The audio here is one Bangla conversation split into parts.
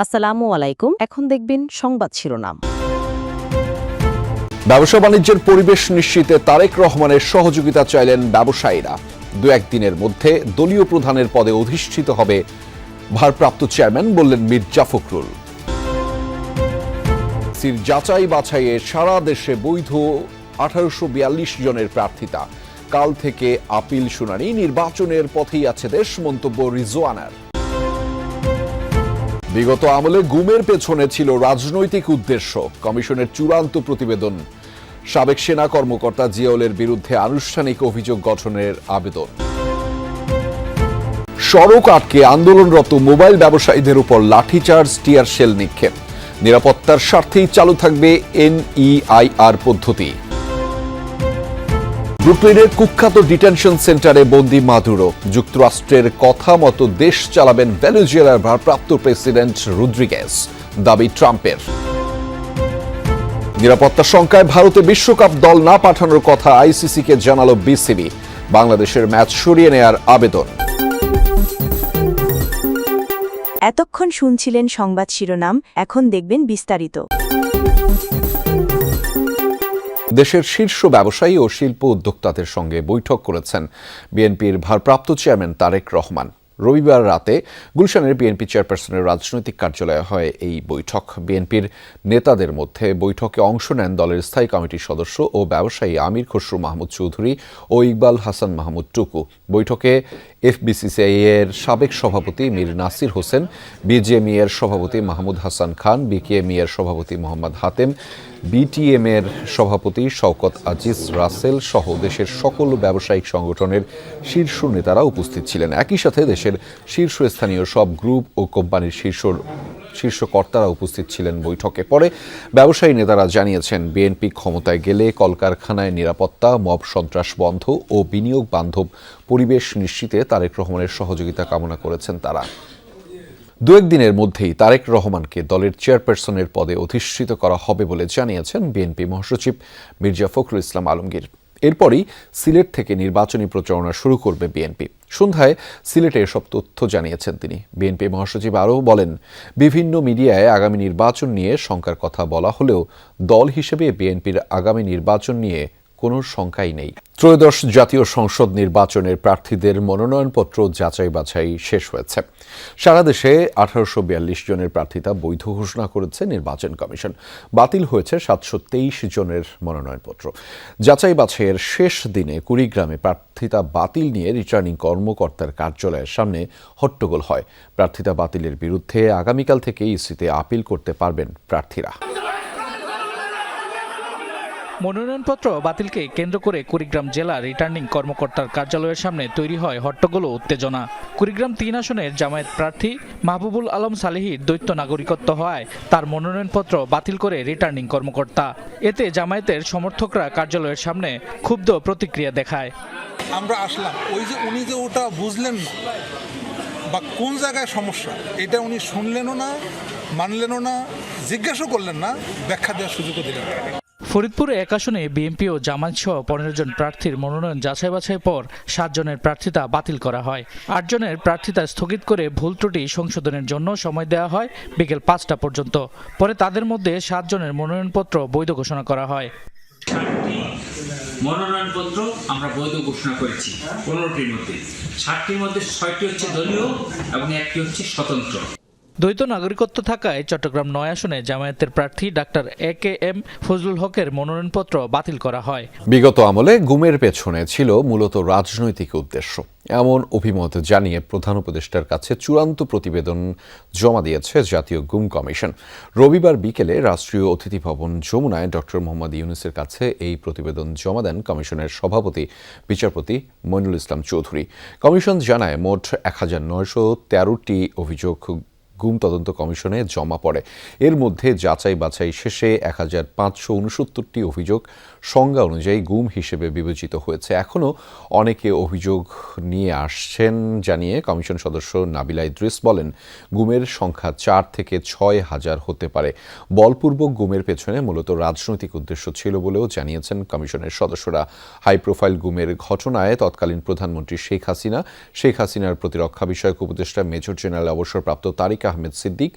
আসসালামু আলাইকুম। এখন দেখবেন সংবাদ শিরোনাম। ব্যবসা বাণিজ্যের পরিবেশ নিশ্চিতে তারেক রহমানের সহযোগিতা চাইলেন ব্যবসায়ীরা। দু একদিনের মধ্যে দলীয় প্রধানের পদে অধিষ্ঠিত হবে ভারপ্রাপ্ত চেয়ারম্যান বললেন মির্জা ফখরুল। সির যাচাই বাছাইয়ে সারা দেশে বৈধ আঠারোশো বিয়াল্লিশ জনের প্রার্থিতা। কাল থেকে আপিল শুনানি নির্বাচনের পথেই আছে দেশ মন্তব্য রিজওয়ানার। বিগত আমলে গুমের পেছনে ছিল রাজনৈতিক উদ্দেশ্য, কমিশনের চূড়ান্ত প্রতিবেদন। সাবেক সেনা কর্মকর্তা জিয়াউলের বিরুদ্ধে আনুষ্ঠানিক অভিযোগ গঠনের আবেদন। সড়ক আটকে আন্দোলনরত মোবাইল ব্যবসায়ীদের উপর লাঠিচার্জ, টিয়ার শেল নিক্ষেপ। নিরাপত্তার স্বার্থেই চালু থাকবে এনইআইআর পদ্ধতি। ব্রুকলিনের কুখ্যাত ডিটেনশন সেন্টারে বন্দি মাদুরো। যুক্তরাষ্ট্রের কথা মতো দেশ চালাবেন ভেনেজুয়েলার ভারপ্রাপ্ত প্রেসিডেন্ট রুদ্রিগেস দাবি ট্রাম্পের। নিরাপত্তা শঙ্কায় ভারতে বিশ্বকাপ দল না পাঠানোর কথা আইসিসিকে জানালো বিসিবি। বাংলাদেশের ম্যাচ সরিয়ে নেয়ার আবেদন। এতক্ষণ শুনছিলেন সংবাদ শিরোনাম, এখন দেখবেন বিস্তারিত। দেশের শীর্ষ ব্যবসায়ী ও শিল্প উদ্যোক্তাদের সঙ্গে বৈঠক করেছেন বিএনপির ভারপ্রাপ্ত চেয়ারম্যান তারেক রহমান। রবিবার রাতে গুলশানের বিএনপি চেয়ারপারসনের রাজনৈতিক কার্যালয়ে হয় এই বৈঠক। বিএনপির নেতাদের মধ্যে বৈঠকে অংশ নেন দলের স্থায়ী কমিটির সদস্য ও ব্যবসায়ী আমির খসরু মাহমুদ চৌধুরী ও ইকবাল হাসান মাহমুদ টুকু। বৈঠকে এফবিসিসিআই এর সাবেক সভাপতি মীর নাসির হোসেন, বিজেএমই এর সভাপতি মাহমুদ হাসান খান, বিকেএমই এর সভাপতি মোহাম্মদ হাতেম বিটিএম এর সভাপতি শওকত আজিজ রাসেল সহ দেশের সকল ব্যবসায়িক সংগঠনের শীর্ষ নেতারা উপস্থিত ছিলেন। একই সাথে দেশের শীর্ষস্থানীয় সব গ্রুপ ও কোম্পানির শীর্ষ শীর্ষ কর্তারা উপস্থিত ছিলেন বৈঠকে। পরে ব্যবসায়ী নেতারা জানিয়েছেন, বিএনপি ক্ষমতায় গেলে কলকারখানায় নিরাপত্তা, মব সন্ত্রাস বন্ধ ও বিনিয়োগ বান্ধব পরিবেশ নিশ্চিতে তারেক রহমানের সহযোগিতা কামনা করেছেন তারা। দু একদিনের মধ্যেই তারেক রহমানকে দলের চেয়ারপারসনের পদে অধিষ্ঠিত করা হবে বলে জানিয়েছেন বিএনপি মহাসচিব মির্জা ফখরুল ইসলাম আলমগীর। এরপরই সিলেট থেকে নির্বাচনী প্রচারণা শুরু করবে বিএনপি। সন্ধ্যায় সিলেটে এসব তথ্য জানিয়েছেন তিনি। বিএনপি মহাসচিব আরও বলেন, বিভিন্ন মিডিয়ায় আগামী নির্বাচন নিয়ে শঙ্কার কথা বলা হলেও দল হিসেবে বিএনপির আগামী নির্বাচন নিয়ে কোনো শঙ্কাই নেই। ত্রয়োদশ জাতীয় সংসদ নির্বাচনের প্রার্থীদের মনোনয়নপত্র যাচাই বাছাই শেষ হয়েছে। সারা দেশে আঠারোশো বিয়াল্লিশ জনের প্রার্থিতা বৈধ ঘোষণা করেছে নির্বাচন কমিশন। বাতিল হয়েছে সাতশো তেইশ জনের মনোনয়নপত্র। যাচাই বাছাইয়ের শেষ দিনে কুড়িগ্রামে প্রার্থিতা বাতিল নিয়ে রিটার্নিং কর্মকর্তার কার্যালয়ের সামনে হট্টগোল হয়। প্রার্থিতা বাতিলের বিরুদ্ধে আগামীকাল থেকে ইসিতে আপিল করতে পারবেন প্রার্থীরা। মনোনয়নপত্র বাতিলকে কেন্দ্র করে কুড়িগ্রাম জেলা রিটার্নিং কর্মকর্তার কার্যালয়ের সামনে তৈরি হয় হট্টগোল উত্তেজনা। কুড়িগ্রাম তিন আসনের জামায়াত প্রার্থী মাহবুবুল আলম সালেহির দ্বৈত নাগরিকত্ব হওয়ায় তার মনোনয়নপত্র বাতিল করে রিটার্নিং কর্মকর্তা। এতে জামায়াতের সমর্থকরা কার্যালয়ের সামনে ক্ষুব্ধ প্রতিক্রিয়া দেখায়। আমরা আসলাম। ওই যে উনি যে ওটা বুঝলেন না, বা কোন জায়গায় সমস্যা, এটা উনি শুনলেনও না, মানলেনও না জিজ্ঞাসা করলেন না, ব্যাখ্যা দেওয়ার সুযোগও দিলেন ফরিদপুরে এক আসনে বিএনপি ও জামায়াত সহ পনেরো জন প্রার্থীর মনোনয়ন যাচাই বাছাই পর সাতজনের প্রার্থিতা বাতিল করা হয়। আটজনের প্রার্থিতা স্থগিত করে ভুল ত্রুটি সংশোধনের জন্য সময় দেওয়া হয় বিকেল পাঁচটা পর্যন্ত। পরে তাদের মধ্যে সাতজনের মনোনয়নপত্র বৈধ ঘোষণা করা হয়। মনোনয়নপত্র আমরা বৈধ ঘোষণা করেছি পনেরোটির মধ্যে। ষাটটির মধ্যে ছয়টি হচ্ছে দলীয় এবং একটি হচ্ছে স্বতন্ত্র। দ্বৈত নাগরিকত্ব থাকায় চট্টগ্রাম নয় আসনে জামায়াতের প্রার্থী doctor A K M Fazlul হকের মনোনয়নপত্র বাতিল করা হয়। বিগত আমলে গুমের পেছনে ছিল মূলত রাজনৈতিক উদ্দেশ্য। এমন অভিমত জানিয়ে প্রধান উপদেষ্টার কাছে চূড়ান্ত প্রতিবেদন জমা দিয়েছে জাতীয় গুম কমিশন। রবিবার বিকেলে রাষ্ট্রীয় অতিথি ভবন যমুনায় ডক্টর মোহাম্মদ ইউনুসের কাছে এই প্রতিবেদন জমা দেন কমিশনের সভাপতি, বিচারপতি মইনুল ইসলাম চৌধুরী। কমিশন জানায় মোট এক হাজার নয়শো তেরোটি অভিযোগ গুম তদন্ত কমিশনে জমা পড়ে। এর মধ্যে যাচাই বাছাই শেষে এক হাজার পাঁচশো উনসত্তরটি অভিযোগ সংজ্ঞা অনুযায়ী গুম হিসেবে বিবেচিত হয়েছে। এখনও অনেকে অভিযোগ নিয়ে আসছেন জানিয়ে কমিশন সদস্য নাবিলা ইদ্রিস বলেন, গুমের সংখ্যা চার থেকে ছয় হাজার হতে পারে। বলপূর্বক গুমের পেছনে মূলত রাজনৈতিক উদ্দেশ্য ছিল বলেও জানিয়েছেন কমিশনের সদস্যরা। হাই প্রোফাইল গুমের ঘটনায় তৎকালীন প্রধানমন্ত্রী শেখ হাসিনা, শেখ হাসিনার প্রতিরক্ষা বিষয়ক উপদেষ্টা মেজর জেনারেল অবসরপ্রাপ্ত তারিক আহমেদ সিদ্দিক।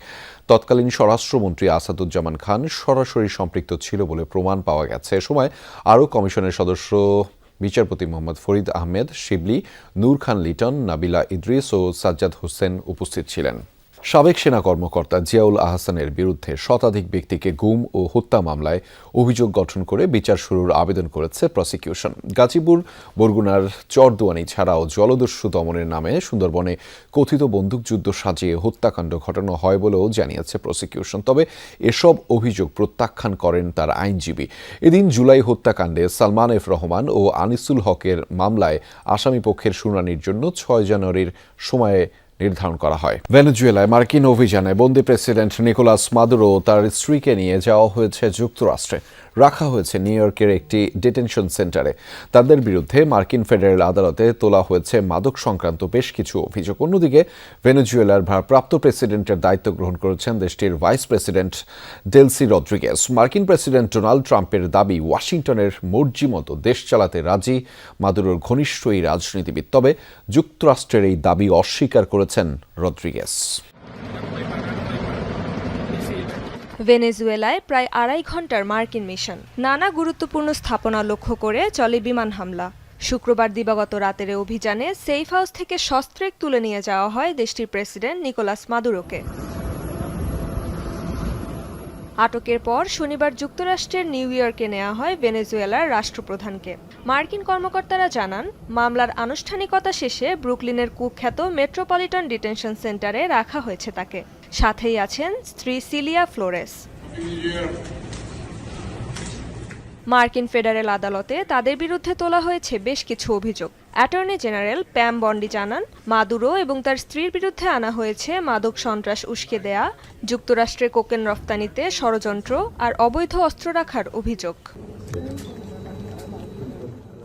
তৎকালীন স্বরাষ্ট্রমন্ত্রী আসাদুজ্জামান খান সরাসরি সম্পৃক্ত ছিল বলে প্রমাণ পাওয়া গেছে। এ সময় আরও কমিশনের সদস্য বিচারপতি মোহাম্মদ ফরিদ আহমেদ, শিবলি, নূর খান লিটন, নাবিলা ইদ্রিস ও সাজ্জাদ হোসেন উপস্থিত ছিলেন। সাবেক সেনা কর্মকর্তা জিয়াউল আহসানের বিরুদ্ধে শতাধিক ব্যক্তিকে গুম ও হত্যা মামলায় অভিযোগ গঠন করে বিচার শুরুর আবেদন করেছে প্রসিকিউশন। গাজীপুর, বরগুনার চরদুয়ানি ছাড়াও জলদস্যু দমনের নামে সুন্দরবনে কথিত বন্দুকযুদ্ধ সাজিয়ে হত্যাকাণ্ড ঘটানো হয় বলেও জানিয়েছে প্রসিকিউশন। তবে এসব অভিযোগ প্রত্যাখ্যান করেন তার আইনজীবী। এদিন জুলাই হত্যাকাণ্ডে সালমান এফ রহমান ও আনিসুল হকের মামলায় আসামি পক্ষের শুনানির জন্য ছয় জানুয়ারির সময়ে নির্ধারণ করা হয়। ভেনেজুয়েলায় মার্কিন অভিযানে বন্দি প্রেসিডেন্ট নিকোলাস মাদুরো তার স্ত্রীকে নিয়ে যাওয়া হয়েছে যুক্তরাষ্ট্রে। রাখা হয়েছে নিউ ইয়র্কের একটি ডিটেনশন সেন্টারে। তাদের বিরুদ্ধে মার্কিন ফেডারেল আদালতে তোলা হয়েছে মাদক সংক্রান্ত বেশ কিছু অভিযোগ। অন্যদিকে, ভেনেজুয়েলার ভারপ্রাপ্ত প্রেসিডেন্টের দায়িত্ব গ্রহণ করেছেন দেশটির ভাইস প্রেসিডেন্ট ডেলসি রদ্রিগেস মার্কিন প্রেসিডেন্ট ডোনাল্ড ট্রাম্পের দাবি, ওয়াশিংটনের মর্জি মতো দেশ চালাতে রাজি মাদুরোর ঘনিষ্ঠ এই রাজনীতিবিদ। তবে যুক্তরাষ্ট্রের এই দাবি অস্বীকার করেছেন রদ্রিগেস ভেনেজুয়েলায় প্রায় আড়াই ঘণ্টার মার্কিন মিশন। নানা গুরুত্বপূর্ণ স্থাপনা লক্ষ্য করে চলে বিমান হামলা। শুক্রবার দিবাগত রাতের অভিযানে সেফ হাউস থেকে সস্ত্রেক তুলে নিয়ে যাওয়া হয় দেশটির প্রেসিডেন্ট নিকোলাস মাদুরোকে। আটকের পর শনিবার যুক্তরাষ্ট্রের নিউ ইয়র্কে নেওয়া হয় ভেনেজুয়েলার রাষ্ট্রপ্রধানকে। মার্কিন কর্মকর্তারা জানান, মামলার আনুষ্ঠানিকতা শেষে ব্রুকলিনের কুখ্যাত মেট্রোপলিটন ডিটেনশন সেন্টারে রাখা হয়েছে তাকে। সাথেই আছেন স্ত্রী সিলিয়া ফ্লোরেস। মার্কিন ফেডারেল আদালতে তাদের বিরুদ্ধে তোলা হয়েছে বেশ কিছু অভিযোগ। অ্যাটর্নি জেনারেল প্যাম বন্ডি জানান, মাদুরো এবং তার স্ত্রীর বিরুদ্ধে আনা হয়েছে মাদক সন্ত্রাস উস্কে দেয়া, যুক্তরাষ্ট্রে কোকেন রফতানিতে ষড়যন্ত্র আর অবৈধ অস্ত্র রাখার অভিযোগ।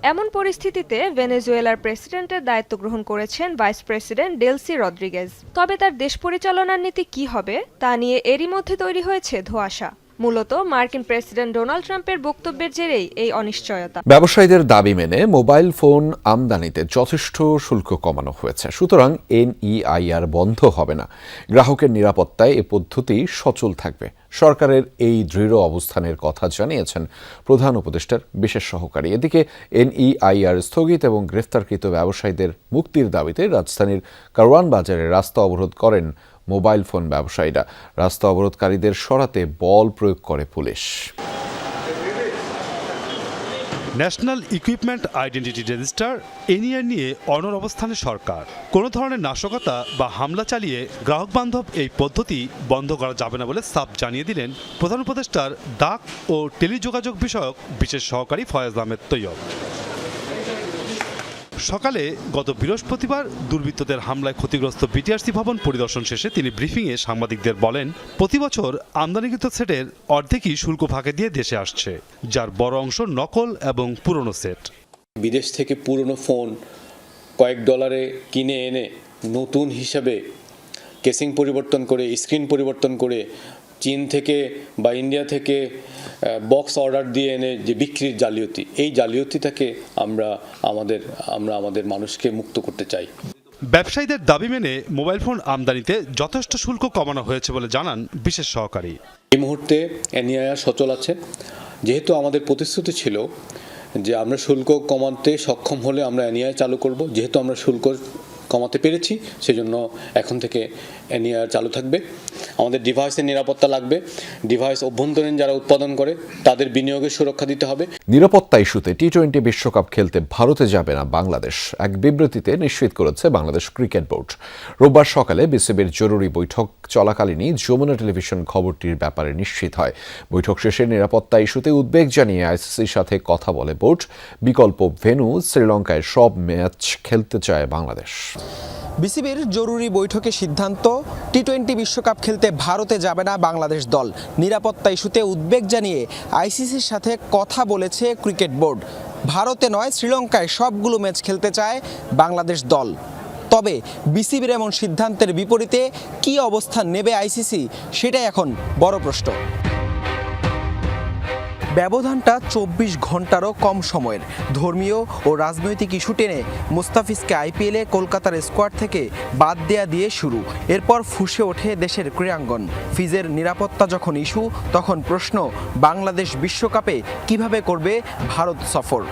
এমন পরিস্থিতিতে ভেনেজুয়েলার প্রেসিডেন্টের দায়িত্ব গ্রহণ করেছেন ভাইস প্রেসিডেন্ট ডেলসি রদ্রিগেজ। তবে তার দেশ পরিচালনার নীতি কি হবে, তা নিয়ে এরই মধ্যে তৈরি হয়েছে ধোঁয়াশা। মূলত মার্কিন প্রেসিডেন্ট ডোনাল্ড ট্রাম্পের বক্তব্যের জেরেই এই অনিশ্চয়তা। ব্যবসায়ীদের দাবি মেনে মোবাইল ফোন আমদানিতে যথেষ্ট শুল্ক কমানো হয়েছে। সুতরাং এনইআইআর বন্ধ হবে না। গ্রাহকের নিরাপত্তায় এ পদ্ধতি সচল থাকবে। সরকারের এই দৃঢ় অবস্থানের কথা জানিয়েছেন প্রধান উপদেষ্টার বিশেষ সহকারী। এদিকে এনইআইআর স্থগিত এবং গ্রেফতারকৃত ব্যবসায়ীদের মুক্তির দাবিতে রাজধানীর কারওয়ান বাজারে রাস্তা অবরোধ করেন মোবাইল ফোন ব্যবসায়ীরা। রাস্তা অবরোধকারীদের সরাতে বল প্রয়োগ করে police. National equipment identity register NEIR নিয়ে অনর অবস্থানে সরকার। কোনো ধরনের নাশকতা বা হামলা চালিয়ে গ্রাহক বান্ধব এই পদ্ধতি বন্ধ করা যাবে না বলে সাপ জানিয়ে দিলেন প্রধান উপদেষ্টার ডাক ও টেলিযোগাযোগ বিষয়ক বিশেষ সহকারী ফয়াজ আহমেদ তৈয়ব। সকালে গত বৃহস্পতিবার দুর্বৃত্তদের হামলায় ক্ষতিগ্রস্ত বিটিআরসি ভবন পরিদর্শন শেষে তিনি ব্রিফিংয়ে সাংবাদিকদের বলেন, প্রতি বছর আমদানিকৃত সেটের অর্ধেকই শুল্ক ফাঁকে দিয়ে দেশে আসছে, যার বড় অংশ নকল এবং পুরনো সেট। বিদেশ থেকে পুরনো ফোন কয়েক ডলারে কিনে এনে নতুন হিসাবে কেসিং পরিবর্তন করে, স্ক্রিন পরিবর্তন করে, চীন থেকে বা ইন্ডিয়া থেকে বক্স অর্ডার দিয়ে এনে যে বিক্রির জালিয়াতি এই জালিয়াতিটাকে আমরা আমাদের আমরা আমাদের মানুষকে মুক্ত করতে চাই। ব্যবসায়ীদের দাবি মেনে মোবাইল ফোন আমদানিতে যথেষ্ট শুল্ক কমানো হয়েছে বলে জানান বিশেষ সহকারী। এই মুহূর্তে এনইআইআর সচল আছে। যেহেতু আমাদের প্রতিশ্রুতি ছিল যে আমরা শুল্ক কমাতে সক্ষম হলে আমরা এনইআই চালু করব যেহেতু আমরা শুল্ক কমাতে পেরেছি, সেজন্য এখন থেকে এনইআর চালু থাকবে। আমাদের ডিভাইসের নিরাপত্তা লাগবে। ডিভাইস অভ্যন্তরীণ যারা উৎপাদন করে, তাদের বিনিয়োগের সুরক্ষা দিতে হবে। নিরাপত্তা ইস্যুতে টি টোয়েন্টি বিশ্বকাপ খেলতে ভারতে যাবে না বাংলাদেশ। এক বিবৃতিতে নিশ্চিত করেছে বাংলাদেশ ক্রিকেট বোর্ড। রোববার সকালে বিসিবির জরুরি বৈঠক চলাকালীনই যমুনা টেলিভিশন খবরটির ব্যাপারে নিশ্চিত হয়। বৈঠক শেষে নিরাপত্তা ইস্যুতে উদ্বেগ জানিয়ে আইসিসির সাথে কথা বলে বোর্ড। বিকল্প ভেন্যু শ্রীলঙ্কায় সব ম্যাচ খেলতে চায় বাংলাদেশ। বিসিবির জরুরি বৈঠকে সিদ্ধান্ত টি টোয়েন্টি বিশ্বকাপ খেলতে ভারতে যাবে না বাংলাদেশ দল। নিরাপত্তা ইস্যুতে উদ্বেগ জানিয়ে আইসিসির সাথে কথা বলেছে ক্রিকেট বোর্ড। ভারতে নয়, শ্রীলঙ্কায় সবগুলো ম্যাচ খেলতে চায় বাংলাদেশ দল। তবে বিসিবির এমন সিদ্ধান্তের বিপরীতে কী অবস্থান নেবে আইসিসি, সেটাই এখন বড় প্রশ্ন। ব্যবধানটা চব্বিশ ঘন্টারও কম সময়ের। ধর্মীয় ও রাজনৈতিক ইস্যু টেনে মুস্তাফিজকে আইপিএলে কলকাতার স্কোয়াড থেকে বাদ দেয়া দিয়ে শুরু। এরপর ফুসে ওঠে দেশের ক্রীড়াঙ্গন। ফিজের নিরাপত্তা যখন ইস্যু, তখন প্রশ্ন, বাংলাদেশ বিশ্বকাপে কীভাবে করবে ভারত সফর?